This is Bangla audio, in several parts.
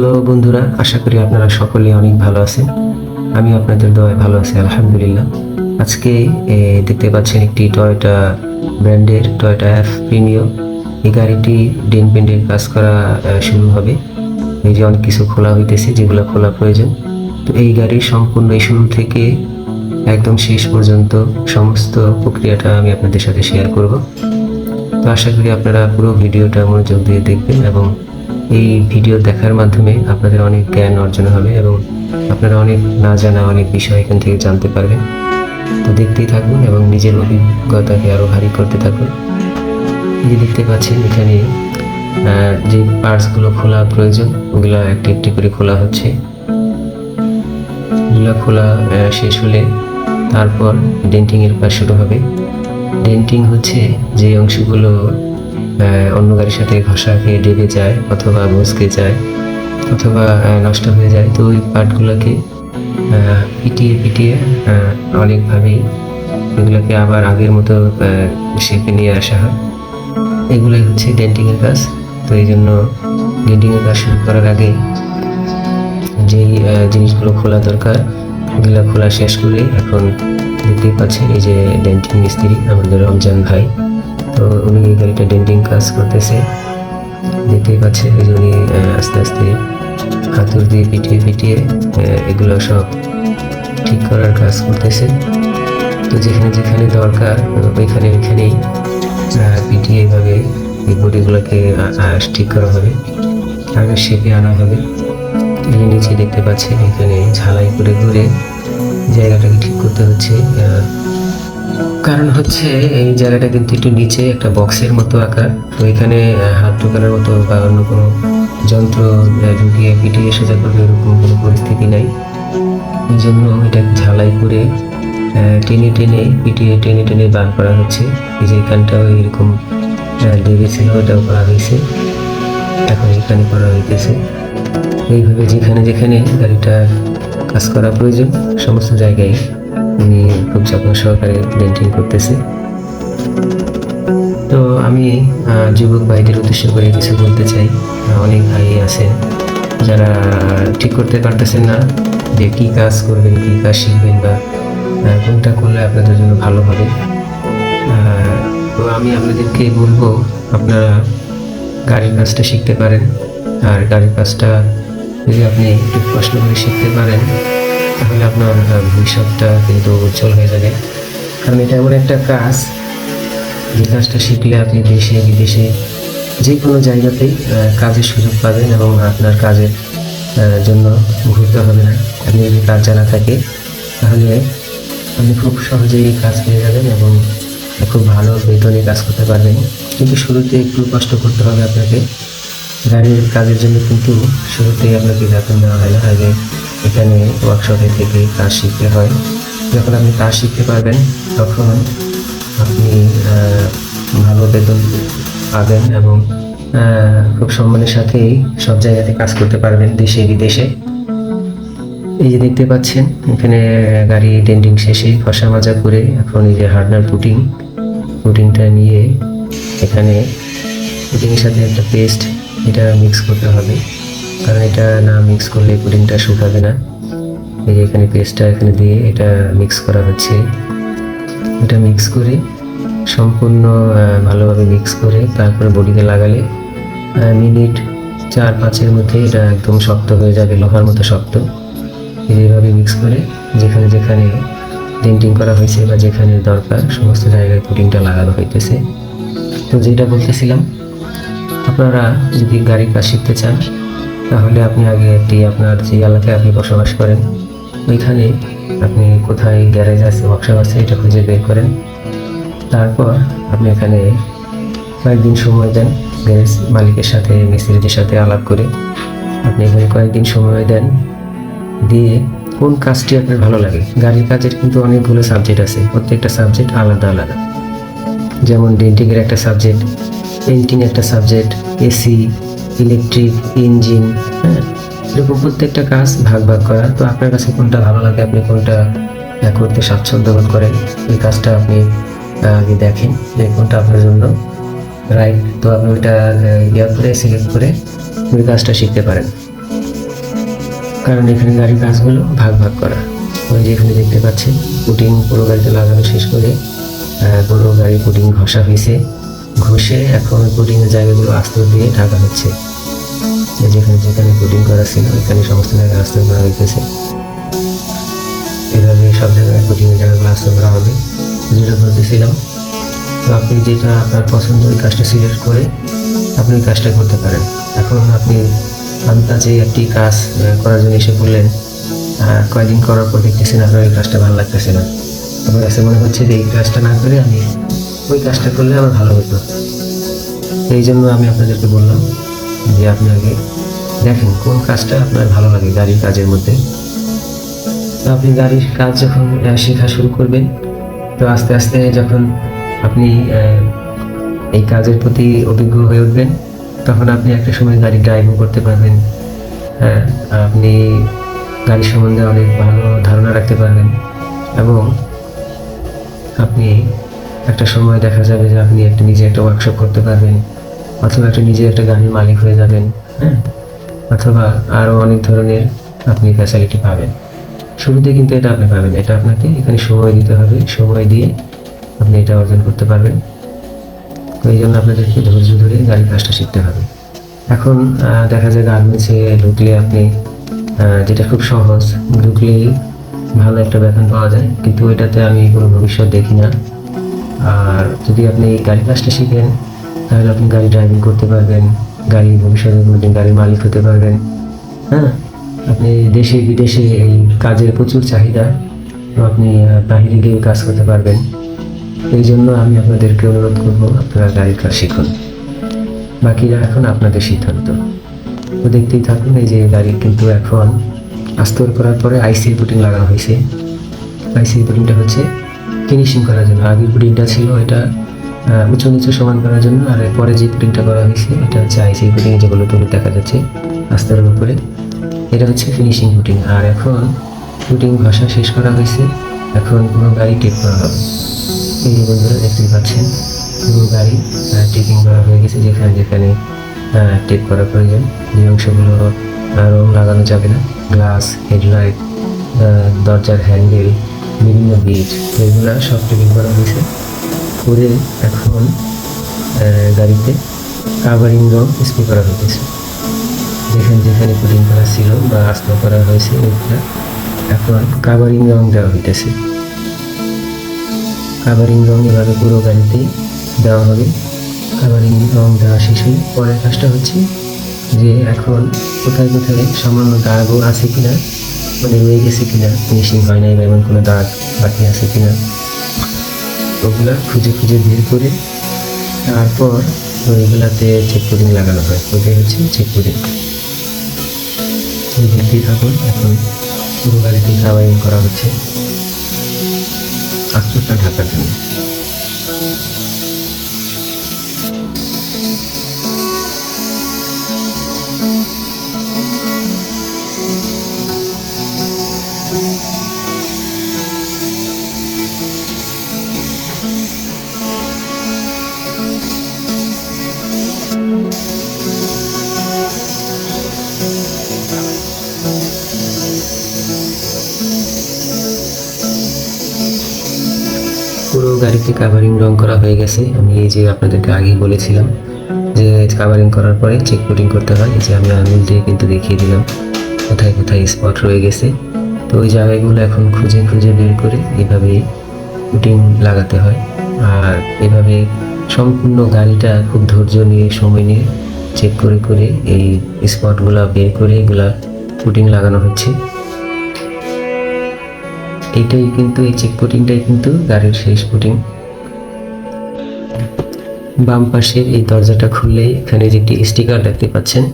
বন্ধুরা, আশা করি আপনারা সকলে অনেক ভালো আছেন। আমি আপনাদের দোয়ায় ভালো আছি, আলহামদুলিল্লাহ। আজকে দেখতে পাচ্ছেন একটি টয়োটা ব্র্যান্ডের টয়োটা এফ প্রিমিও এই গাড়িটি ডেন পেন্টের কাজ করা শুরু হবে। এই যে অনেক কিছু খোলা হইতেছে, যেগুলো খোলা প্রয়োজন। তো এই গাড়ির সম্পূর্ণ এই শুরু থেকে একদম শেষ পর্যন্ত সমস্ত প্রক্রিয়াটা আমি আপনাদের সাথে শেয়ার করব। তো আশা করি আপনারা পুরো ভিডিওটা মনোযোগ দিয়ে দেখবেন এবং এই ভিডিও দেখার মাধ্যমে আপনাদের অনেক জ্ঞান অর্জন হবে এবং আপনারা অনেক না জানা অনেক বিষয় এখান থেকে জানতে পারবেন। তো দেখতেই থাকুন এবং নিজের অভিজ্ঞতাকে আরও ভারী করতে থাকুন। যে দেখতে পাচ্ছেন, এখানে যে পার্টসগুলো খোলা প্রয়োজন, ওগুলো একটি একটি করে খোলা হচ্ছে। এগুলো খোলা শেষ হলে তারপর ডেন্টিংয়ের কাজ শুরু হবে। ডেন্টিং হচ্ছে যে অংশগুলো অন্য গাড়ির সাথে ঘষা খেয়ে ডেবে যায় অথবা মুচকে যায় অথবা নষ্ট হয়ে যায়। তো ওই পার্টগুলোকে পিটিয়ে পিটিয়ে অনেকভাবেই এগুলোকে আবার আগের মতো শেপে নিয়ে আসা হয়। এগুলোই হচ্ছে ডেন্টিংয়ের কাজ। তো এই জন্য ডেন্টিংয়ের কাজ শুরু করার আগে যেই জিনিসগুলো খোলা দরকার, এগুলো খোলা শেষ করে এখন দেখতেই পাচ্ছেন এই যে ডেন্টিং মিস্ত্রি আমাদের রমজান ভাই। তো উনি এই গাড়িটা ডেন্টিং কাজ করতেছে। দেখতেই যে উনি আস্তে আস্তে হাতুর দিয়ে পিটিয়ে পিটিয়ে এগুলো সব ঠিক করার কাজ করতেছে। তো যেখানে যেখানে দরকার, ওইখানে ওইখানেই পিটিয়ে এভাবে এই বডিগুলোকে ঠিক করা হবে। আগে শেপে আনা হবে। এই নিচে দেখতে পাচ্ছেন এখানে ঝালাই করে ঘুরে জায়গাটাকে ঠিক করতে হচ্ছে কারণ হচ্ছে এই জায়গাটা কিন্তু একটু নিচে, একটা বক্সের মতো আকার। তো এখানে হাত ঢোকানোর মতো বা অন্য কোনো যন্ত্র ঢুকিয়ে পিটিয়ে সোজা করবে এরকম কোনো পরিস্থিতি নাই। এই জন্য এটা ঝালাই করে টেনে টেনে, পিটিয়ে টেনে টেনে বার করা হচ্ছে। এই যে এখানটাও এরকম দেবে ছিল ওটাও করা হয়েছে। এখন এখানে করা হইতেছে। এইভাবে যেখানে যেখানে গাড়িটা কাজ করা প্রয়োজন, সমস্ত জায়গায়। উনি খুব যত্ন সহকারে ডেন্টিং করতেছে। তো আমি যুবক ভাইদের উদ্দেশ্য করে কিছু বলতে চাই। অনেক ভাই আছে যারা ঠিক করতে পারতেছেন না যে কী কাজ করবেন, কি কাজ শিখবেন বা কোনটা করলে আপনাদের জন্য ভালো হবে। তো আমি আপনাদেরকে বলব, আপনারা গাড়ির কাজটা শিখতে পারেন। আর গাড়ির কাজটা যদি আপনি একটু কষ্ট করে শিখতে পারেন তাহলে আপনার ভবিষ্যৎটা কিন্তু উজ্জ্বল হয়ে যাবে। কারণ এটা এমন একটা কাজ যে কাজটা শিখলে আপনি দেশে, বিদেশে যে কোনো জায়গাতেই কাজের সুযোগ পাবেন এবং আপনার কাজের জন্য ঘুরতে হবে না। আপনি যদি কাজ জানা থাকে, তাহলে আপনি খুব সহজেই কাজ পেয়ে যাবেন এবং খুব ভালো বেতনে কাজ করতে পারবেন। কিন্তু শুরুতে একটু কষ্ট করতে হবে আপনাকে। গাড়ির কাজের জন্য কিন্তু শুরুতেই আপনাকে বেতন দেওয়া হয় না। আগে এখানে ওয়ার্কশপে থেকে কাজ শিখতে হয়। যখন আপনি কাজ শিখতে পারবেন, তখন আপনি ভালো বেতন পাবেন এবং খুব সম্মানের সাথেই সব জায়গাতে কাজ করতে পারবেন দেশে, বিদেশে। এই যে দেখতে পাচ্ছেন, এখানে গাড়ি ডেন্ডিং শেষে ঘষা মাজা করে এখন এই যে হার্ডনার পুটিং, পুটিংটা নিয়ে এখানে পুটিংয়ের সাথে একটা পেস্ট, এটা মিক্স করতে হবে। কারণ এটা না মিক্স করলে পুডিংটা শুকাবে না। এই যে এখানে পেস্টটা এখানে দিয়ে এটা মিক্স করা হচ্ছে। এটা মিক্স করে সম্পূর্ণ ভালোভাবে মিক্স করে তারপরে বডিতে লাগালে মিনিট চার পাঁচের মধ্যে এটা একদম শক্ত হয়ে যাবে, লোহার মতো শক্ত। এইভাবে মিক্স করে যেখানে যেখানে ডেন্টিং করা হয়েছে বা যেখানে দরকার, সমস্ত জায়গায় পুডিংটা লাগানো হইতেছে। তো যেটা বলতেছিলাম, আপনারা যদি গাড়ির কাজ শিখতে চান তাহলে আপনি আগে একটি আপনার যে এলাকায় আপনি বসবাস করেন, ওইখানে আপনি কোথায় গ্যারেজ আছে ওয়ার্কশপ আছে, এটা খুঁজে বের করেন। তারপর আপনি এখানে কয়েকদিন সময় দেন গ্যারেজ মালিকের সাথে, মিস্ত্রিদের সাথে আলাপ করে আপনি এখানে কয়েকদিন সময় দেন, দিয়ে কোন কাজটি আপনার ভালো লাগে? গাড়ির কাজের কিন্তু অনেকগুলো সাবজেক্ট আছে, প্রত্যেকটা সাবজেক্ট আলাদা আলাদা। যেমন ডেন্টিংয়ের একটা সাবজেক্ট পেন্টিং একটা সাবজেক্ট এসি ইলেকট্রিক ইঞ্জিন হ্যাঁ? এরকম প্রত্যেকটা কাজ ভাগ ভাগ করা। তো আপনার কাছে কোনটা ভালো লাগে? আপনি কোনটা করতে স্বাচ্ছন্দ্য বোধ করেন? এই কাজটা আপনি আগে দেখেন যে কোনটা আপনার জন্য রাইট তো আপনি ওইটা আহ, ইয়া করে সিলেক্ট করে ওই কাজটা শিখতে পারেন। কারণ এখানে গাড়ির কাজগুলো ভাগ ভাগ করা। ওই যে এখানে দেখতে পাচ্ছেন পুটিং পুরো গাড়িতে লাগানো শেষ করে পুরো গাড়ি পুটিং ঘষা হয়েছে। ঘষে এখন পুটিংয়ের জায়গাগুলো আস্তর দিয়ে ঢাকা হচ্ছে। যেখানে যেখানে কোডিং করা ছিল এখানে সমস্ত জায়গায় আস্তর করা হইতেছে। এভাবে সব জায়গায় পুটিংয়ের জায়গাগুলো আস্তর করা হবে। যেটা বলতেছিলাম, তো আপনি যেটা আপনার পছন্দ, ওই কাজটা সিলেক্ট করে আপনি ওই কাজটা করতে পারেন। এখন আপনি কাছে একটি কাজ করার জন্য এসে বললেন কয়েকদিন করার পর দেখতেছেন আপনার এই কাজটা ভালো লাগতেছে না। আমার কাছে মনে হচ্ছে যে এই কাজটা না করে আমি ওই কাজটা করলে আমার ভালো হতো। এই জন্য আমি আপনাদেরকে বললাম যে আপনি আগে দেখেন কোন কাজটা আপনার ভালো লাগে গাড়ির কাজের মধ্যে। তো আপনি গাড়ির কাজ যখন শেখা শুরু করবেন, তো আস্তে আস্তে যখন আপনি এই কাজের প্রতি অভিজ্ঞ হয়ে উঠবেন, তখন আপনি একটা সময় গাড়ি ড্রাইভিং করতে পারবেন হ্যাঁ আপনি গাড়ি সম্বন্ধে অনেক ভালো ধারণা রাখতে পারবেন এবং আপনি একটা সময় দেখা যাবে যে আপনি একটা নিজে একটা ওয়ার্কশপ করতে পারবেন, অথবা একটা নিজে একটা গাড়ির মালিক হয়ে যাবেন হ্যাঁ? অথবা আরও অনেক ধরনের আপনি ফ্যাসিলিটি পাবেন। শুরুতে কিন্তু এটা আপনি পাবেন, এটা আপনাকে এখানে সময় দিতে হবে, সময় দিয়ে আপনি এটা অর্জন করতে পারবেন। তো এই জন্য আপনাদেরকে ধৈর্য ধরে গাড়ির কাজটা শিখতে হবে। এখন দেখা যায় গার্মেন্টসে ঢুকলে আপনি যেটা খুব সহজ, ঢুকলেই ভালো একটা বেতন পাওয়া যায়, কিন্তু এটাতে আমি কোনো ভবিষ্যৎ দেখি না। আর যদি আপনি গাড়ি কাজটা শিখেন, তাহলে আপনি গাড়ি ড্রাইভিং করতে পারবেন, গাড়ি ভবিষ্যতে কোনোদিন গাড়ির মালিক হতে পারবেন। হ্যাঁ? আপনি দেশে, বিদেশে এই কাজের প্রচুর চাহিদা আপনি বাহিরে গিয়ে কাজ করতে পারবেন। এই জন্য আমি আপনাদেরকে অনুরোধ করব, আপনারা গাড়ির কাজ শিখুন। বাকিরা এখন আপনাদের সিদ্ধান্ত। তো দেখতেই থাকুন, এই যে গাড়ি কিন্তু এখন আস্তর করার পরে আইসি পুটিং লাগানো হয়েছে। আইসি পুটিংটা হচ্ছে ফিনিশিং করার জন্য। আগের পুটিংটা ছিল এটা উঁচু নিচু সমান করার জন্য, আর পরে যে পুটিংটা করা হয়েছে, এটা হচ্ছে আইসি পুটিং যেগুলো তুলে দেখা যাচ্ছে আস্তরের উপরে। এটা হচ্ছে ফিনিশিং পুটিং আর এখন পুটিং ঘষা শেষ করা হয়েছে। এখন পুরো গাড়ি টেপ করা হবে। এই বন্ধুরা, দেখতেই পাচ্ছেন, পুরো গাড়ি টেপিং করা হয়ে গেছে যেখানে যেখানে টেপ করা প্রয়োজন। যে অংশগুলো রং লাগানো যাবে না। গ্লাস হেডলাইট দরজার হ্যান্ডেল বিভিন্ন বিট এগুলা সব টেপিং করা হয়েছে। করে এখন গাড়িতে কাভারিং রং স্প্রে করা হয়েছে যেখানে যেখানে পুটিং করা ছিল বা আস্ত করা হয়েছে ওইগুলো এখন কাভারিং রং দেওয়া হইতেছে। কাভারিং রং এভাবে পুরো গাড়িতেই দেওয়া হবে। কাভারিং রং দেওয়া শেষ পরের কাজটা হচ্ছে যে এখন কোথায় কোথায় সামান্য দাগও আছে কিনা মানে রয়ে গেছে কিনা ফিনিশিং হয় নাই বা এমন কোনো দাগ বাকি আছে কিনা, ওগুলা খুঁজে খুঁজে বের করে তারপর ওইগুলাতে চেক কোডিং লাগানো হয়। ওটাই হচ্ছে চেক ওই দেখতেই থাকুন, এখন পুরো গাড়িতে কাভারিং করা হচ্ছে। আস্তরটা ঢাকার জন্য। গাড়িতে কাভারিং রং করা হয়ে গেছে। আমি এই যে আপনাদেরকে আগেই বলেছিলাম যে কাভারিং করার পরে চেক কোটিং করতে হয়। যে আমি আঙুল দিয়ে কিন্তু দেখিয়ে দিলাম কোথায় কোথায় স্পট রয়ে গেছে। তো ওই জায়গাগুলো এখন খুঁজে খুঁজে বের করে এভাবে কোটিং লাগাতে হয়। আর এভাবে সম্পূর্ণ গাড়িটা খুব ধৈর্য নিয়ে, সময় নিয়ে চেক করে করে এই স্পটগুলো বের করে এগুলা কোটিং লাগানো হচ্ছে। এইটাই কিন্তু, এই চেক কোটিংটাই কিন্তু গাড়ির শেষ কোটিং বাম পাশের এই দরজাটা খুললে এখানে যে একটি স্টিকার দেখতে পাচ্ছেন,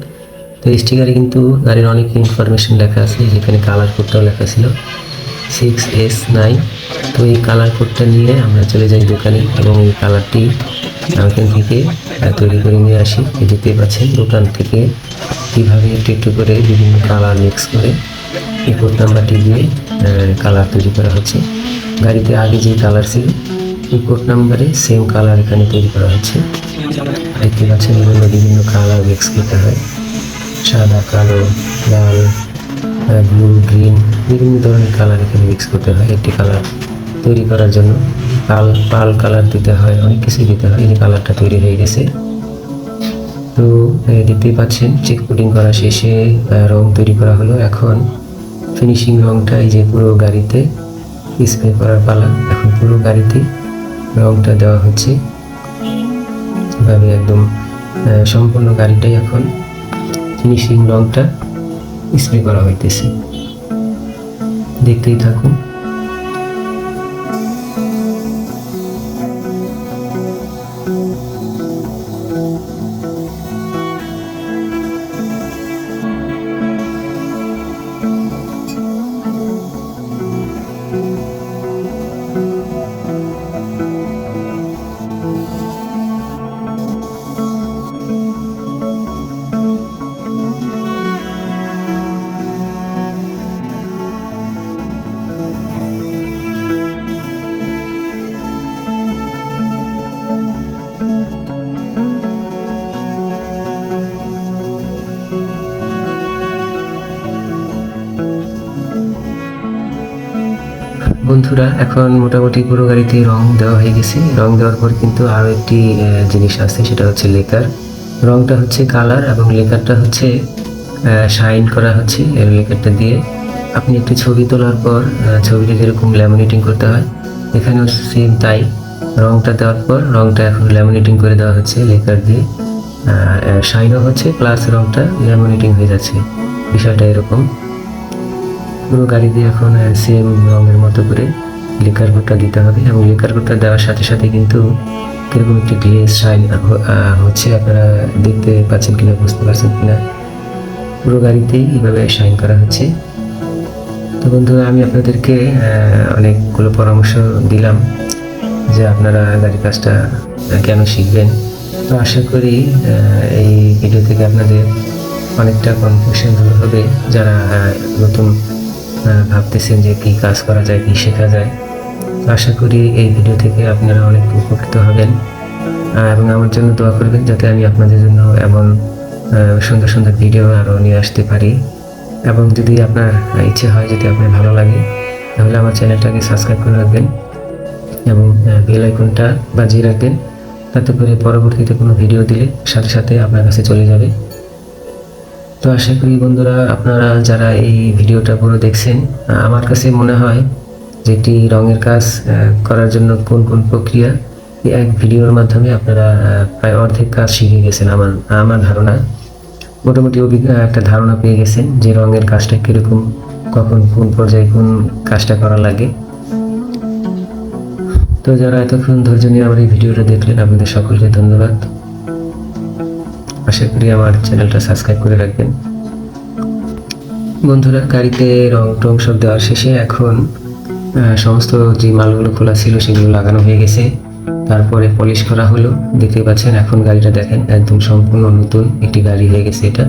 তো স্টিকারে কিন্তু গাড়ির অনেক ইনফরমেশন লেখা আছে, যেখানে কালার কোডটাও লেখা ছিল সিক্স এস নাইন তো এই কালার কোডটা নিয়ে আমরা চলে যাই দোকানে এবং এই কালারটি এখান থেকে তৈরি করে নিয়ে আসি। দেখতে পাচ্ছেন দোকান থেকে কীভাবে একটু একটু করে বিভিন্ন কালার মিক্স করে এই কোড নাম্বারটি দিয়ে কালার তৈরি করা হচ্ছে। গাড়িতে আগে যে কালার ছিল, এই কোড নাম্বারে সেম কালার এখানে তৈরি করা হচ্ছে। দেখতে পাচ্ছেন, বিভিন্ন বিভিন্ন কালার মিক্স করতে হয়। সাদা, কালো, লাল ব্লু গ্রিন বিভিন্ন ধরনের কালার এখানে মিক্স করতে হয় একটি কালার তৈরি করার জন্য। পাল পাল কালার দিতে হয়, অনেক কিছু দিতে হয়। এই কালারটা তৈরি হয়ে গেছে। তো দেখতেই পাচ্ছেন চেক কোটিং করা শেষে রং তৈরি করা হলো। এখন ফিনিশিং রঙটা এই যে পুরো গাড়িতে স্প্রে করার পালা। এখন পুরো গাড়িতে রঙটা দেওয়া হচ্ছে। এভাবে একদম সম্পূর্ণ গাড়িটাই এখন ফিনিশিং রঙটা স্প্রে করা হইতেছে। দেখতেই থাকুন। বন্ধুরা, এখন মোটামুটি পুরো গাড়িতে রং দেওয়া হয়ে গেছে। রং দেওয়ার পর কিন্তু আরও একটি জিনিস আছে, সেটা হচ্ছে লেকার। রংটা হচ্ছে কালার এবং লেকারটা হচ্ছে শাইন করা হচ্ছে এর লেকারটা দিয়ে। আপনি একটি ছবি তোলার পর ছবিটা যেরকম ল্যামিনেটিং করতে হয়, এখানেও সেম তাই। রংটা দেওয়ার পর, রংটা এখন ল্যামিনেটিং করে দেওয়া হচ্ছে লেকার দিয়ে। শাইনও হচ্ছে প্লাস রংটা ল্যামিনেটিং হয়ে যাচ্ছে। বিষয়টা এরকম। পুরো গাড়ি দিয়ে এখন সেম রঙের মতো করে লিকার কোটটা দিতে হবে এবং লিকার কোটটা দেওয়ার সাথে সাথে কিন্তু কীরকম একটি গ্লেজ শাইন হচ্ছে আপনারা দেখতে পাচ্ছেন কিনা, বুঝতে পারছেন কিনা? পুরো গাড়িতেই এইভাবে শাইন করা হচ্ছে। তো বন্ধুরা আমি আপনাদেরকে অনেকগুলো পরামর্শ দিলাম যে আপনারা গাড়ির কাজটা কেন শিখবেন। তো আশা করি এই ভিডিও থেকে আপনাদের অনেকটা কনফিউশন হবে। যারা নতুন ভাবতেছেন যে কী কাজ করা যায়, কী শেখা যায়। আশা করি এই ভিডিও থেকে আপনারা অনেক উপকৃত হবেন। এবং আমার জন্য দোয়া করবেন যাতে আমি আপনাদের জন্য এমন সুন্দর সুন্দর ভিডিও আরও নিয়ে আসতে পারি। এবং যদি আপনার ইচ্ছে হয়, যদি আপনার ভালো লাগে, তাহলে আমার চ্যানেলটাকে সাবস্ক্রাইব করে রাখবেন। এবং বেল আইকনটা বাজিয়ে রাখবেন। তাতে করে পরবর্তীতে কোনো ভিডিও দিলে সাথে সাথে আপনার কাছে চলে যাবে। তো আশা করি বন্ধুরা আপনারা যারা এই ভিডিওটা পুরো দেখছেন আমার কাছে মনে হয় যে একটি রঙের কাজ করার জন্য কোন কোন প্রক্রিয়া এক ভিডিওর মাধ্যমে আপনারা প্রায় অর্ধেক কাজ শিখে গেছেন আমার আমার ধারণা। মোটামুটি অভিজ্ঞ একটা ধারণা পেয়ে গেছেন যে রঙের কাজটা কীরকম, কখন কোন পর্যায়ে কোন কাজটা করা লাগে। তো যারা এতক্ষণ ধৈর্য নিয়ে আমার এই ভিডিওটা দেখলেন, আপনাদের সকলকে ধন্যবাদ। আশা করি আমার চ্যানেলটা সাবস্ক্রাইব করে রাখবেন। বন্ধুরা, গাড়িতে রং টং সব দেওয়ার শেষে এখন সমস্ত যে মালগুলো খোলা ছিল সেগুলো লাগানো হয়ে গেছে। তারপরে পলিশ করা হলো। দেখতে পাচ্ছেন, এখন গাড়িটা দেখেন, একদম সম্পূর্ণ নতুন একটি গাড়ি হয়ে গেছে এটা।